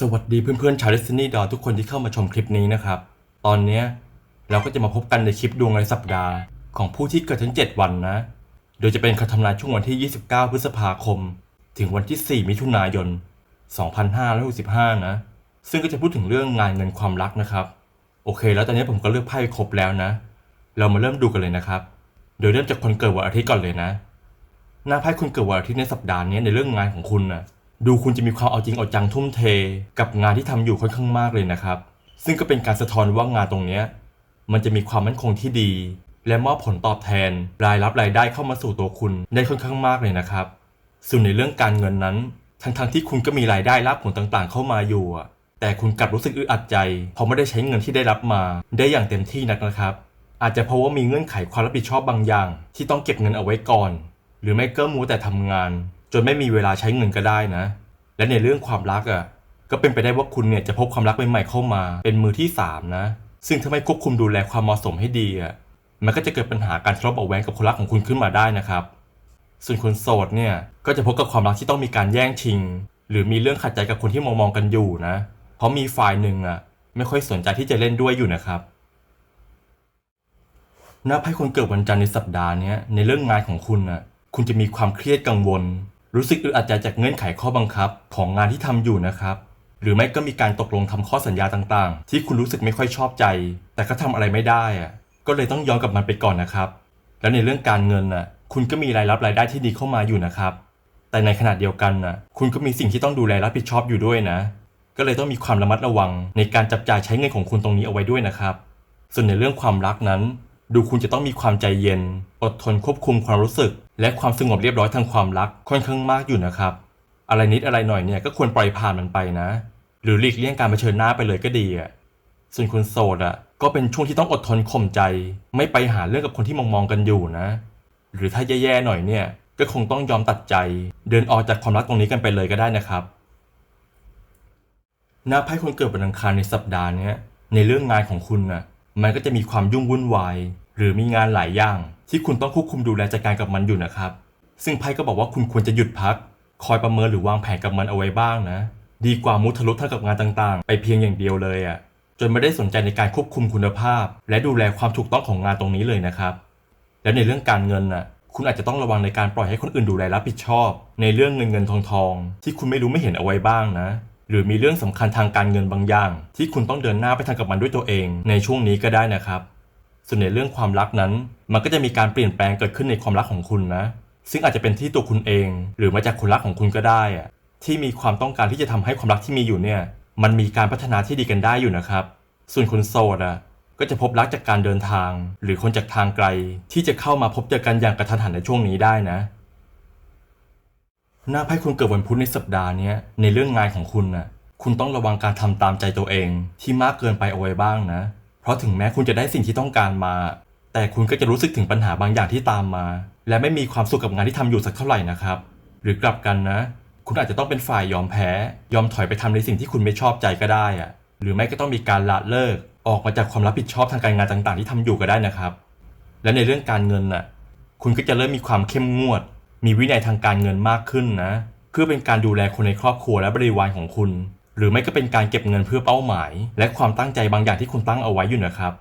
สวัสดีเพื่อนๆชาว Destiny ดอทุกคนที่เข้ามาชมคลิปนี้นะครับ ตอนเนี้เราก็จะมาพบกันในคลิปดวงรายสัปดาห์ ของผู้ที่เกิดทั้ง 7 วันนะ โดยจะเป็นคำทำนายช่วงวันที่ 29 พฤษภาคม ถึงวันที่ 4 มิถุนายน 2565 นะ ซึ่งก็จะพูดถึงเรื่องงานเงินความรักนะครับ โอเค แล้วตอนนี้ผมก็เลือกไพ่ครบแล้วนะ เรามาเริ่มดูกันเลยนะครับ โดยเริ่มจากคนเกิดวันอาทิตย์ก่อนเลยนะ หน้าไพ่คุณเกิดวันอาทิตย์ในสัปดาห์นี้ในเรื่องงานของคุณน่ะ ดูคุณจะมีความเอาจริงเอาจังทุ่มเท กับงานที่ทำอยู่ค่อนข้างมากเลยนะครับ ซึ่งก็เป็นการสะท้อนว่างานตรงเนี้ยมันจะมีความมั่นคงที่ดี และมอบผลตอบแทนรายรับรายได้เข้ามาสู่ตัวคุณได้ค่อนข้างมากเลยนะครับ ส่วนในเรื่องการเงินนั้น ทั้งๆที่คุณก็มีรายได้รับผลต่างๆ เข้ามาอยู่แต่คุณกลับรู้สึกอึดอัดใจเพราะไม่ได้ใช้เงินที่ได้รับมา ได้อย่างเต็มที่นักนะครับ อาจจะเพราะว่ามีเงื่อนไขความรับผิดชอบบางอย่าง ที่ต้องเก็บเงินเอาไว้ก่อน หรือไม่ก็มัวแต่ทำงาน จนไม่มีเวลาใช้เงินก็ได้นะ และในเรื่องความรักอะก็เป็นไปได้ว่าคุณเนี่ยจะพบความรักใหม่ๆเข้ามา เป็นมือที่สามนะ ซึ่งถ้าไม่ควบคุมดูแลความเหมาะสมให้ดีอะมันก็จะเกิดปัญหาการทะเลาะเบาแวงกับคนรักของคุณขึ้นมาได้นะครับ ส่วนคนโสดเนี่ยก็จะพบกับความรักที่ต้องมีการแย่งชิง หรือมีเรื่องขัดใจกับคนที่มองมองกันอยู่นะ เพราะมีฝ่ายหนึ่งอะไม่ค่อยสนใจที่จะเล่นด้วยอยู่นะครับหน้าไพ่คนเกิดวันจันทร์ในสัปดาห์นี้ในเรื่องงานของคุณน่ะคุณจะมีความเครียดกังวล รู้สึกอึดอัดใจจากเงื่อนไขข้อบังคับของงานที่ทำอยู่นะครับ หรือไม่ก็มีการตกลงทำข้อสัญญาต่างๆ ที่คุณรู้สึกไม่ค่อยชอบใจ แต่ก็ทำอะไรไม่ได้อะก็เลยต้องยอมกับมันไปก่อนนะครับ แล้วในเรื่องการเงินน่ะ คุณก็มีรายรับรายได้ที่ดีเข้ามาอยู่นะครับ แต่ในขณะเดียวกันน่ะ คุณก็มีสิ่งที่ต้องดูแลรับผิดชอบอยู่ด้วยนะ ก็เลยต้องมีความระมัดระวังในการจับจ่ายใช้เงินของคุณตรงนี้เอาไว้ด้วยนะครับ ส่วนในเรื่องความรักนั้น ดูคุณจะต้องมีความใจเย็น อดทนควบคุมความรู้สึก และความสงบเรียบร้อยทางความรักค่อนข้างมากอยู่นะครับ อะไรนิดอะไรหน่อยเนี่ยก็ควรปล่อยผ่านมันไปนะ หรือหลีกเลี่ยงการเผชิญหน้าไปเลยก็ดีอะส่วนคนโสดอะก็เป็นช่วงที่ต้องอดทนข่มใจ ไม่ไปหาเรื่องกับคนที่มองมองกันอยู่นะ หรือถ้าแย่ๆหน่อยเนี่ยก็คงต้องยอมตัดใจ เดินออกจากความรักตรงนี้กันไปเลยก็ได้นะครับหน้าไพ่คนเกิดวันอังคารในสัปดาห์นี้ในเรื่องงานของคุณน่ะมันก็จะมีความยุ่งวุ่นวาย หรือมีงานหลายอย่างที่คุณต้องควบคุมดูแลจัดการกับมันอยู่นะครับ ซึ่งไพ่ก็บอกว่าคุณควรจะหยุดพัก คอยประเมินหรือวางแผนกับมันเอาไว้บ้างนะ ดีกว่ามุทะลุเท่ากับงานต่างๆ ไปเพียงอย่างเดียวเลยอะ่ะจนไม่ได้สนใจในการควบคุมคุณภาพ และดูแลความถูกต้องของงานตรงนี้เลยนะครับ และในเรื่องการเงินน่ะคุณอาจจะต้องระวังในการปล่อยให้คนอื่นดูแลรับผิดชอบ ในเรื่องเงินเงินทองทองที่คุณไม่รู้ไม่เห็นเอาไว้บ้างนะ หรือมีเรื่องสำคัญทางการเงินบางอย่าง ที่คุณต้องเดินหน้าไปทำกับมันด้วยตัวเอง ในช่วงนี้ก็ได้นะครับ ส่วนในเรื่องความรักนั้น มันก็จะมีการเปลี่ยนแปลงเกิดขึ้นในความรักของคุณนะ ซึ่งอาจจะเป็นที่ตัวคุณเอง หรือมาจากคนรักของคุณก็ได้อะที่มีความต้องการที่จะทำให้ความรักที่มีอยู่เนี่ย มันมีการพัฒนาที่ดีกันได้อยู่นะครับ ส่วนคนโสดอะก็จะพบรักจากการเดินทาง หรือคนจากทางไกล ที่จะเข้ามาพบเจอกันอย่างกระทันหันในช่วงนี้ได้นะหน้าไพ่คุณเกิดวันพุธในสัปดาห์นี้ในเรื่องงานของคุณน่ะคุณต้องระวังการทำตามใจตัวเองที่มากเกินไปเอาไว้บ้างนะ เพราะถึงแม้คุณจะได้สิ่งที่ต้องการมา แต่คุณก็จะรู้สึกถึงปัญหาบางอย่างที่ตามมา และไม่มีความสุขกับงานที่ทำอยู่สักเท่าไหร่นะครับ หรือกลับกันนะ คุณอาจจะต้องเป็นฝ่ายยอมแพ้ ยอมถอยไปทำในสิ่งที่คุณไม่ชอบใจก็ได้อะหรือไม่ก็ต้องมีการละเลิก ออกมาจากความรับผิดชอบทางการงานต่างๆ ที่ทำอยู่ก็ได้นะครับ และในเรื่องการเงินน่ะคุณก็จะเริ่มมีความเข้มงวด มีวินัยทางการเงินมากขึ้นนะ เพื่อเป็นการดูแลคนในครอบครัวและบริวารของคุณ หรือไม่ก็เป็นการเก็บเงินเพื่อเป้าหมาย และความตั้งใจบางอย่างที่คุณตั้งเอาไว้อยู่นะครับ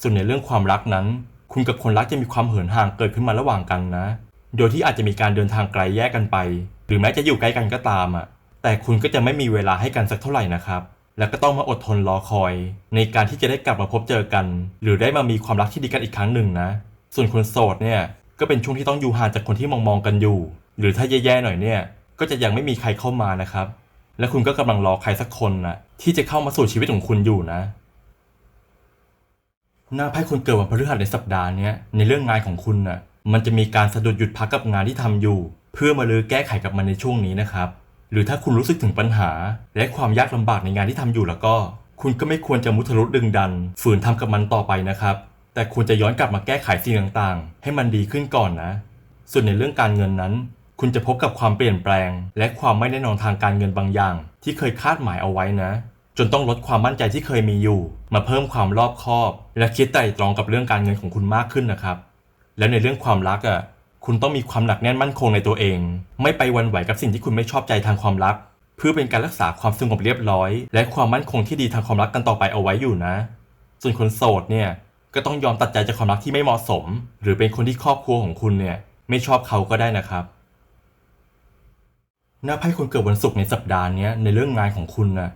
ส่วนในเรื่องความรักนั้น คุณกับคนรักจะมีความเหินห่างเกิดขึ้นมาระหว่างกันนะ โดยที่อาจจะมีการเดินทางไกลแยกกันไป หรือแม้จะอยู่ใกล้กันก็ตามอะ แต่คุณก็จะไม่มีเวลาให้กันสักเท่าไหร่นะครับ แล้วก็ต้องมาอดทนรอคอย ในการที่จะได้กลับมาพบเจอกัน หรือได้มามีความรักที่ดีกันอีกครั้งหนึ่งนะ ส่วนคนโสดเนี่ยก็เป็นช่วงที่ต้องอยู่ห่างจากคนที่มองมองกันอยู่ หรือถ้าแย่ๆหน่อยเนี่ย ก็จะยังไม่มีใครเข้ามานะครับ และคุณก็กำลังรอใครสักคนนะที่จะเข้ามาสู่ชีวิตของคุณอยู่นะ หน้าไพ่คนเกิดวันพฤหัสในสัปดาห์นี้ในเรื่องงานของคุณน่ะมันจะมีการสะดุดหยุดพักกับงานที่ทำอยู่ เพื่อมาลือแก้ไขกับมันในช่วงนี้นะครับ หรือถ้าคุณรู้สึกถึงปัญหา และความยากลำบากในงานที่ทำอยู่แล้วก็ คุณก็ไม่ควรจะมุทะลุดึงดัน ฝืนทำกับมันต่อไปนะครับ แต่ควรจะย้อนกลับมาแก้ไขสิ่งต่างๆ ให้มันดีขึ้นก่อนนะ ส่วนในเรื่องการเงินนั้น คุณจะพบกับความเปลี่ยนแปลง และความไม่แน่นอนทางการเงินบางอย่าง ที่เคยคาดหมายเอาไว้นะ จนต้องลดความมั่นใจที่เคยมีอยู่ มาเพิ่มความรอบคอบ และคิดไตร่ตรองกับเรื่องการเงินของคุณมากขึ้นนะครับ แล้วในเรื่องความรักอะคุณต้องมีความหนักแน่นมั่นคงในตัวเอง ไม่ไปวันไหวกับสิ่งที่คุณไม่ชอบใจทางความรัก เพื่อเป็นการรักษาความสงบเรียบร้อย และความมั่นคงที่ดีทางความรักกันต่อไปเอาไว้อยู่นะ ส่วนคนโสดเนี่ยก็ต้องยอมตัดใจจากความรักที่ไม่เหมาะสม หรือเป็นคนที่ครอบครัวของคุณเนี่ยไม่ชอบเขาก็ได้นะครับ หน้าไพ่คนเกิดวันศุกร์ในสัปดาห์นี้ในเรื่องงานของคุณนะ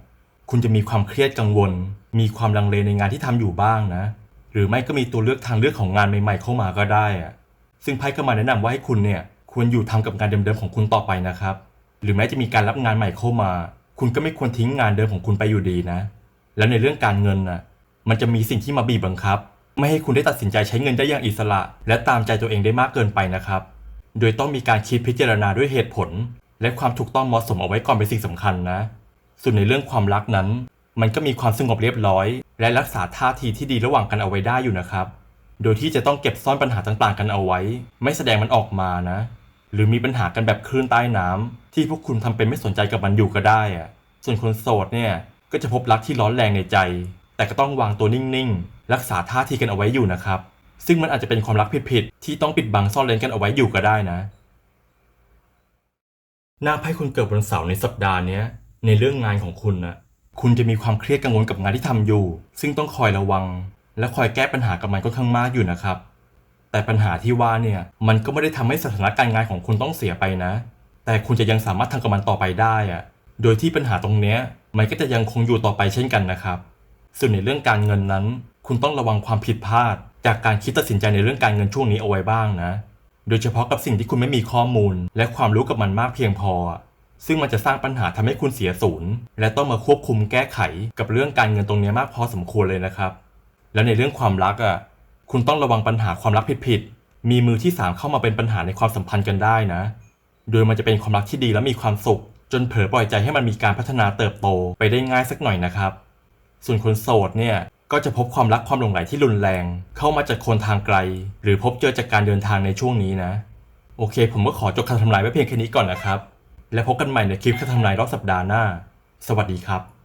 คุณจะมีความเครียดกังวล มีความลังเลในงานที่ทำอยู่บ้างนะ หรือไม่ก็มีตัวเลือกทางเลือกของงานใหม่ ๆ เข้ามาก็ได้อะซึ่งไพ่ก็มาแนะนำว่าให้คุณเนี่ยควรอยู่ทำกับงานเดิมๆของคุณต่อไปนะครับ หรือแม้จะมีการรับงานใหม่เข้ามา คุณก็ไม่ควรทิ้งงานเดิมของคุณไปอยู่ดีนะ แล้วในเรื่องการเงินนะมันจะมีสิ่งที่มาบีบบังคับ ไม่ให้คุณได้ตัดสินใจใช้เงินได้อย่างอิสระ และตามใจตัวเองได้มากเกินไปนะครับ โดยต้องมีการคิดพิจารณาด้วยเหตุผล และความถูกต้องเหมาะสมเอาไว้ก่อนเป็นสิ่งสำคัญนะ ส่วนในเรื่องความรักนั้น มันก็มีความสงบเรียบร้อย และรักษาท่าทีที่ดีระหว่างกันเอาไว้ได้อยู่นะครับ โดยที่จะต้องเก็บซ่อนปัญหาต่างๆ กันเอาไว้ ไม่แสดงมันออกมานะ หรือมีปัญหากันแบบคลื่นใต้น้ำที่พวกคุณทำเป็นไม่สนใจกับมันอยู่ก็ได้อะส่วนคนโสดเนี่ยก็จะพบรักที่ร้อนแรงในใจ แต่ก็ต้องวางตัวนิ่งๆ รักษาท่าทีกันเอาไว้อยู่นะครับ ซึ่งมันอาจจะเป็นความรักผิดๆที่ต้องปิดบังซ่อนเร้นกันเอาไว้อยู่ก็ได้นะ หน้าไพ่คนเกิดวันเสาร์ในสัปดาห์นี้ในเรื่องงานของคุณนะคุณจะมีความเครียดกังวลกับงานที่ทำอยู่ ซึ่งต้องคอยระวัง และคอยแก้ปัญหากับมันค่อนข้างมากอยู่นะครับ แต่ปัญหาที่ว่าเนี่ยมันก็ไม่ได้ทำให้สถานการณ์งานของคุณต้องเสียไปนะ แต่คุณจะยังสามารถทำกับมันต่อไปได้อะโดยที่ปัญหาตรงเนี้ยมันก็จะยังคงอยู่ต่อไปเช่นกันนะครับ ส่วนในเรื่องการเงินนั้น คุณต้องระวังความผิดพลาด จากการคิดตัดสินใจในเรื่องการเงินช่วงนี้เอาไว้บ้างนะ โดยเฉพาะกับสิ่งที่คุณไม่มีข้อมูล และความรู้กับมันมากเพียงพอ ซึ่งมันจะสร้างปัญหาทำให้คุณเสียศูนย์ และต้องมาควบคุมแก้ไขกับเรื่องการเงินตรงนี้มากพอสมควรเลยนะครับ แล้วในเรื่องความรักอะ คุณต้องระวังปัญหาความรักผิดๆ มีมือที่สามเข้ามาเป็นปัญหาในความสัมพันธ์กันได้นะ โดยมันจะเป็นความรักที่ดีและมีความสุข จนเผลอปล่อยใจให้มันมีการพัฒนาเติบโตไปได้ง่ายสักหน่อยนะครับ ส่วนคนโสดเนี่ย ก็จะพบความรักความหลงใหลที่รุนแรง เข้ามาจากคนทางไกล หรือพบเจอจากการเดินทางในช่วงนี้นะ โอเค ผมก็ขอจบคำทำนายไว้เพียงแค่นี้ก่อนนะครับ แล้วพบกันใหม่ในคลิปคำทำนายรอบสัปดาห์หน้า สวัสดีครับ